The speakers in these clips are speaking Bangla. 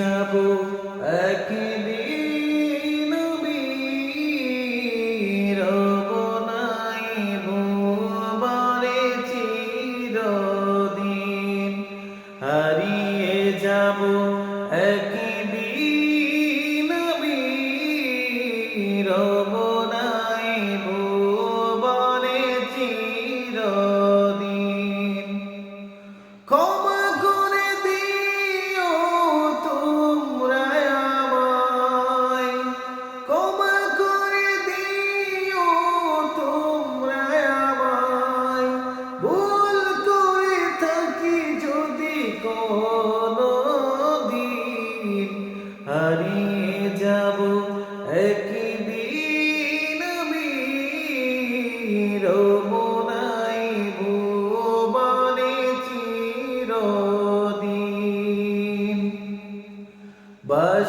যাব একদিন রব নাই বারে চিরদিন হারিয়ে যাব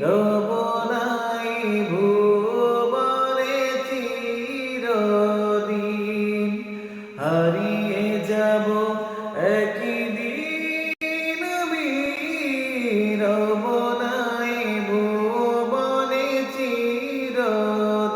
রব নাই ভুবনে হারিয়ে যাব রব নাই ভুবনে চিরদিন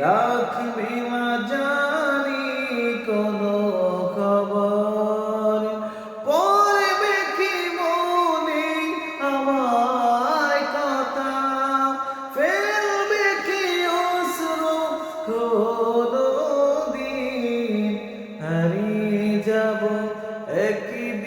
রাখবি মা জানি কোনো খবর। পড়বে কি মনে আমার কথা? ফেলবে কি অশ্রু কোনো দিন? হারিয়ে যাব একদিন